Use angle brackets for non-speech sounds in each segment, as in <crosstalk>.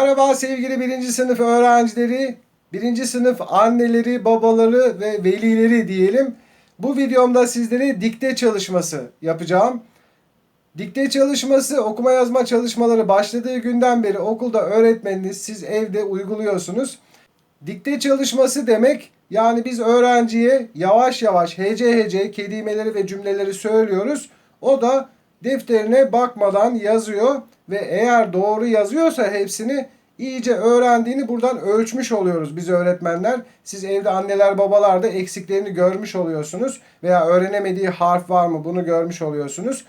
Merhaba sevgili birinci sınıf öğrencileri, birinci sınıf anneleri, babaları ve velileri diyelim. Bu videomda sizlere dikte çalışması yapacağım. Dikte çalışması okuma yazma çalışmaları başladığı günden beri okulda öğretmeniniz siz evde uyguluyorsunuz. Dikte çalışması demek yani biz öğrenciye yavaş yavaş hece hece kelimeleri ve cümleleri söylüyoruz. O da defterine bakmadan yazıyor ve eğer doğru yazıyorsa hepsini iyice öğrendiğini buradan ölçmüş oluyoruz biz öğretmenler. Siz evde anneler babalar da eksiklerini görmüş oluyorsunuz veya öğrenemediği harf var mı bunu görmüş oluyorsunuz.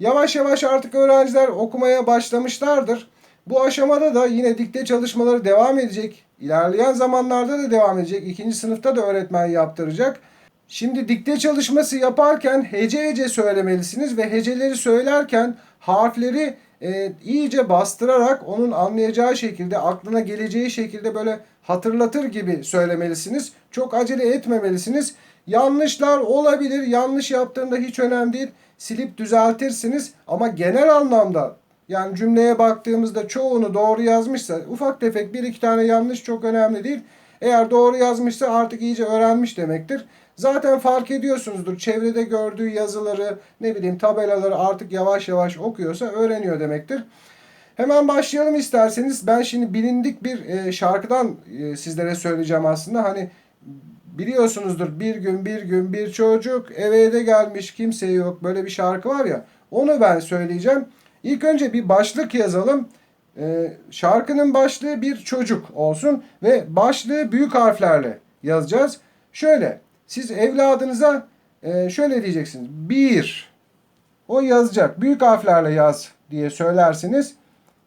Yavaş yavaş artık öğrenciler okumaya başlamışlardır. Bu aşamada da yine dikte çalışmaları devam edecek. İlerleyen zamanlarda da devam edecek. İkinci sınıfta da öğretmen yaptıracak. Şimdi dikte çalışması yaparken hece hece söylemelisiniz ve heceleri söylerken harfleri e, iyice bastırarak onun anlayacağı şekilde, aklına geleceği şekilde böyle hatırlatır gibi söylemelisiniz. Çok acele etmemelisiniz. Yanlışlar olabilir. Yanlış yaptığında hiç önemli değil. Silip düzeltirsiniz ama genel anlamda yani cümleye baktığımızda çoğunu doğru yazmışsa ufak tefek bir iki tane yanlış çok önemli değil. Eğer doğru yazmışsa artık iyice öğrenmiş demektir. Zaten fark ediyorsunuzdur. Çevrede gördüğü yazıları, ne bileyim tabelaları artık yavaş yavaş okuyorsa öğreniyor demektir. Hemen başlayalım isterseniz. Ben şimdi bilindik bir e, şarkıdan e, sizlere söyleyeceğim aslında. Hani biliyorsunuzdur bir gün bir gün bir çocuk eve de gelmiş kimse yok. Böyle bir şarkı var ya. Onu ben söyleyeceğim. İlk önce bir başlık yazalım. Ee, şarkının başlığı bir çocuk olsun ve başlığı büyük harflerle yazacağız. Şöyle siz evladınıza e, şöyle diyeceksiniz. Bir o yazacak. Büyük harflerle yaz diye söylersiniz.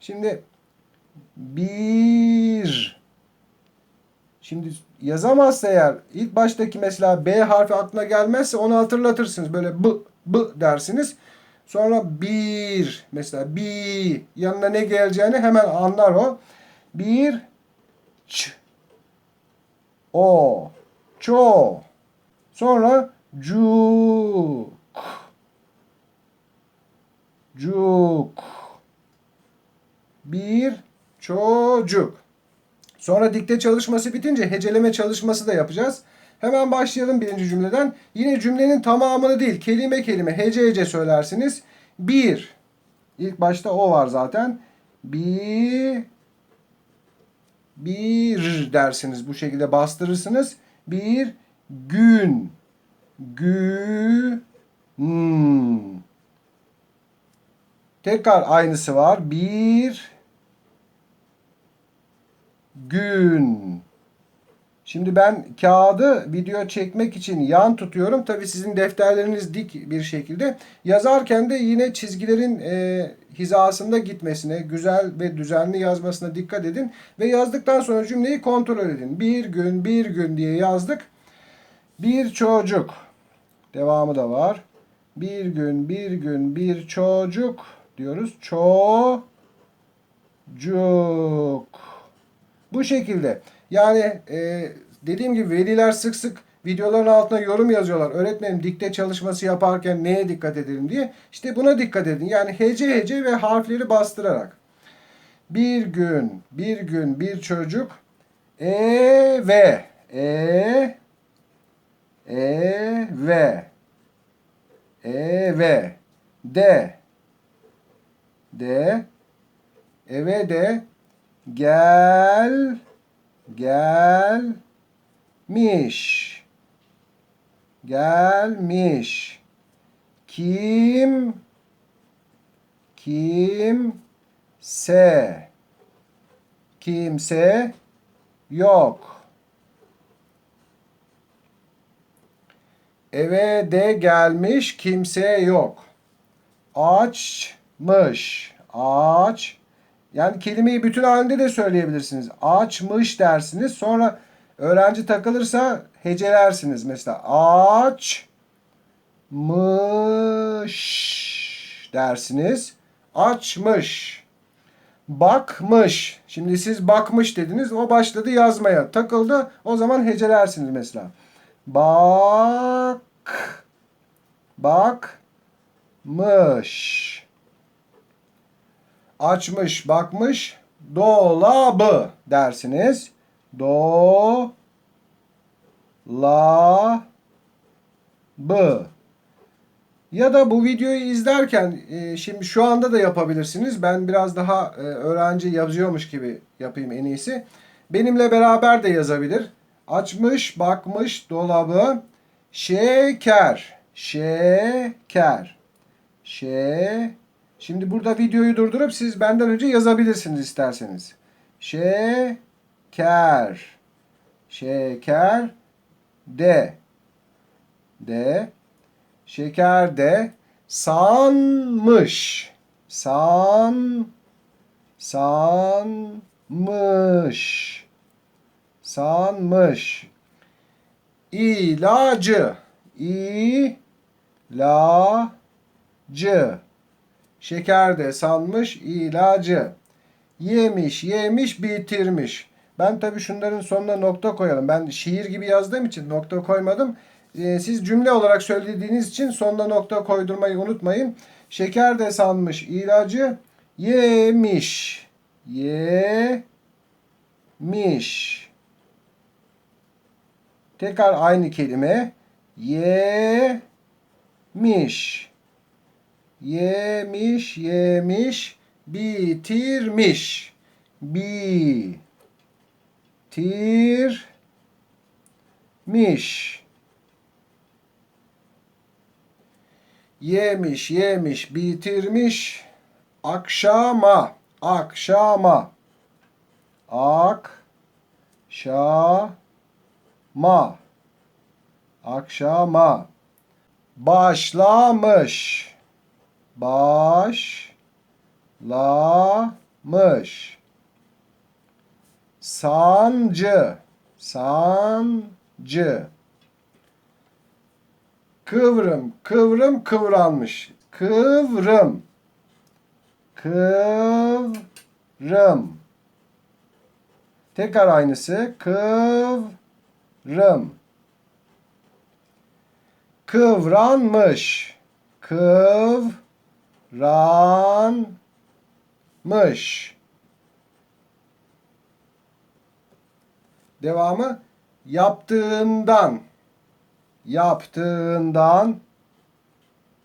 Şimdi bir Şimdi yazamazsa eğer ilk baştaki mesela B harfi aklına gelmezse onu hatırlatırsınız. Böyle b b dersiniz. Sonra bir mesela bi yanına ne geleceğini hemen anlar o. Bir ç o ço sonra cuk cuk bir çocuk. Sonra dikte çalışması bitince heceleme çalışması da yapacağız. Hemen başlayalım birinci cümleden. Yine cümlenin tamamını değil, kelime kelime, hece hece söylersiniz. Bir. İlk başta o var zaten. Bir. Bir dersiniz. Bu şekilde bastırırsınız. Bir gün. Gün. Tekrar aynısı var. Bir gün. Şimdi ben kağıdı video çekmek için yan tutuyorum. Tabii sizin defterleriniz dik bir şekilde. Yazarken de yine çizgilerin e, hizasında gitmesine, güzel ve düzenli yazmasına dikkat edin. Ve yazdıktan sonra cümleyi kontrol edin. Bir gün, bir gün diye yazdık. Bir çocuk. Devamı da var. Bir gün, bir gün, bir çocuk diyoruz. Çocuk. Bu şekilde. Yani e, dediğim gibi veliler sık sık videoların altına yorum yazıyorlar. Öğretmenim dikte çalışması yaparken neye dikkat edelim diye. İşte buna dikkat edin. Yani hece hece ve harfleri bastırarak. Bir gün, bir gün bir çocuk eve, e, eve, eve, de, de, eve de gel gelmiş. Gelmiş. Kim? Kimse. Kimse yok. Eve de gelmiş kimse yok. Açmış aç yani kelimeyi bütün halinde de söyleyebilirsiniz. Açmış dersiniz. Sonra öğrenci takılırsa hecelersiniz. Mesela açmış dersiniz. Açmış. Bakmış. Şimdi siz bakmış dediniz. O başladı yazmaya. Takıldı. O zaman hecelersiniz mesela. Bak. Bakmış açmış, bakmış, dolabı dersiniz. Do la bı. Ya da bu videoyu izlerken e, şimdi şu anda da yapabilirsiniz. Ben biraz daha e, öğrenci yazıyormuş gibi yapayım en iyisi. Benimle beraber de yazabilir. Açmış, bakmış dolabı. Şeker. Şeker. Şe. Şimdi burada videoyu durdurup siz benden önce yazabilirsiniz isterseniz. Şeker. Şeker. De. De. Şeker de. Sanmış. San. Sanmış. Sanmış. İlacı. İlacı. Şeker de sanmış ilacı. Yemiş, yemiş, bitirmiş. Ben tabii şunların sonuna nokta koyalım. Ben şiir gibi yazdığım için nokta koymadım. Ee, siz cümle olarak söylediğiniz için sonuna nokta koydurmayı unutmayın. Şeker de sanmış ilacı. Yemiş. Yemiş. Tekrar aynı kelime. Yemiş. Yemiş, yemiş, bitirmiş. Bitirmiş. Yemiş, yemiş, bitirmiş. Akşama, akşama. Akşama. Akşama. Başlamış. Başlamış. Sancı. Sancı. Kıvrım, kıvrım, kıvranmış. Kıvrım. Kıvrım. Tekrar aynısı. Kıvrım. Kıvranmış. Kıvranmış. Devamı yaptığından yaptığından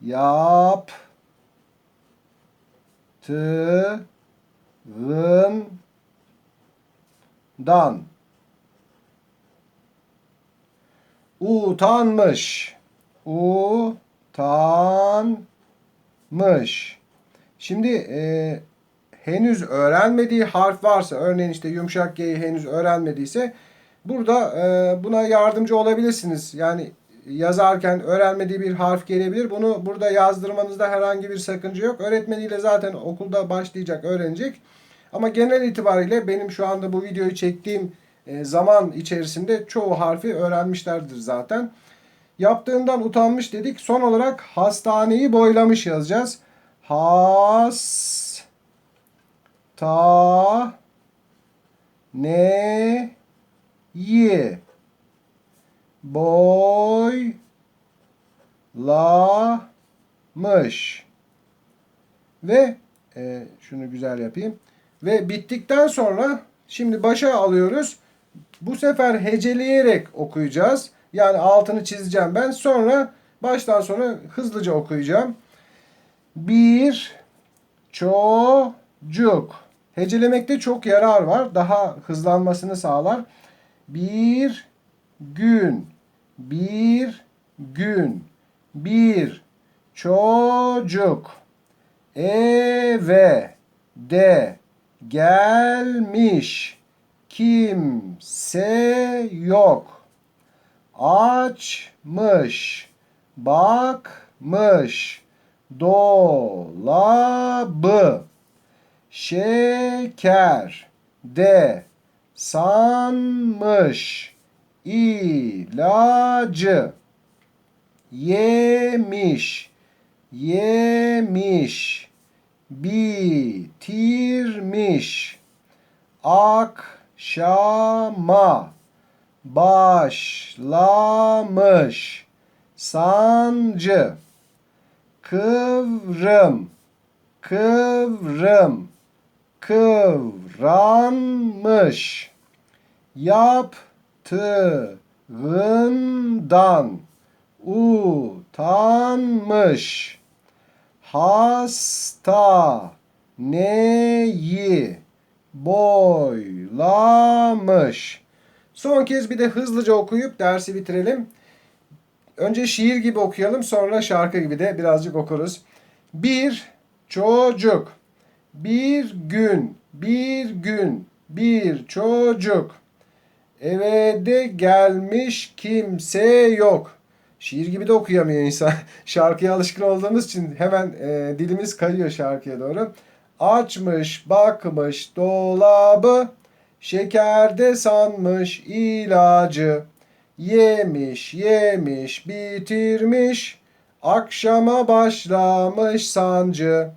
yaptığından. Utanmış. Utanmış şimdi e, henüz öğrenmediği harf varsa örneğin işte yumuşak G'yi henüz öğrenmediyse burada e, buna yardımcı olabilirsiniz. Yani yazarken öğrenmediği bir harf gelebilir. Bunu burada yazdırmanızda herhangi bir sakınca yok. Öğretmeniyle zaten okulda başlayacak, öğrenecek. Ama genel itibariyle benim şu anda bu videoyu çektiğim e, zaman içerisinde çoğu harfi öğrenmişlerdir zaten. Yaptığından utanmış dedik. Son olarak hastaneyi boylamış yazacağız. Has ta ne yi boy la mış ve e, şunu güzel yapayım ve bittikten sonra şimdi başa alıyoruz bu sefer heceleyerek okuyacağız yani altını çizeceğim ben. Sonra baştan sona hızlıca okuyacağım. Bir çocuk. Hecelemekte çok yarar var. Daha hızlanmasını sağlar. Bir gün, bir gün, bir çocuk. Eve de gelmiş. Kimse yok. Açmış, bakmış, dolabı, şeker de sanmış. İlacı yemiş. Yemiş. Bitirmiş. Akşama başlamış. Sancı. Kıvrım. Kıvrım. Kıvranmış. Yaptığından utanmış. Hasta neyi boylamış. Son kez bir de hızlıca okuyup dersi bitirelim. Önce şiir gibi okuyalım sonra şarkı gibi de birazcık okuruz. Bir çocuk bir gün bir gün bir çocuk eve de gelmiş kimse yok. Şiir gibi de okuyamıyor insan. <laughs> Şarkıya alışkın olduğumuz için hemen e, dilimiz kayıyor şarkıya doğru. Açmış bakmış dolabı şekerde sanmış ilacı. Yemiş yemiş bitirmiş akşama başlamış sancı.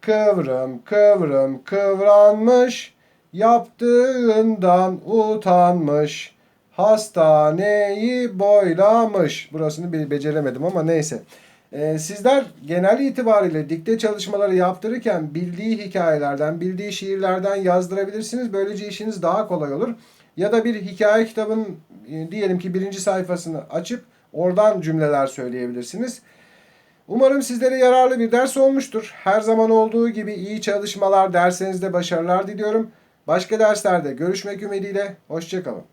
Kıvrım kıvrım kıvranmış yaptığından utanmış. Hastaneyi boylamış. Burasını bir beceremedim ama neyse. Ee, sizler genel itibariyle dikte çalışmaları yaptırırken bildiği hikayelerden, bildiği şiirlerden yazdırabilirsiniz. Böylece işiniz daha kolay olur. Ya da bir hikaye kitabın e, diyelim ki birinci sayfasını açıp oradan cümleler söyleyebilirsiniz. Umarım sizlere yararlı bir ders olmuştur. Her zaman olduğu gibi iyi çalışmalar, derslerinizde başarılar diliyorum. Başka derslerde görüşmek ümidiyle. Hoşçakalın.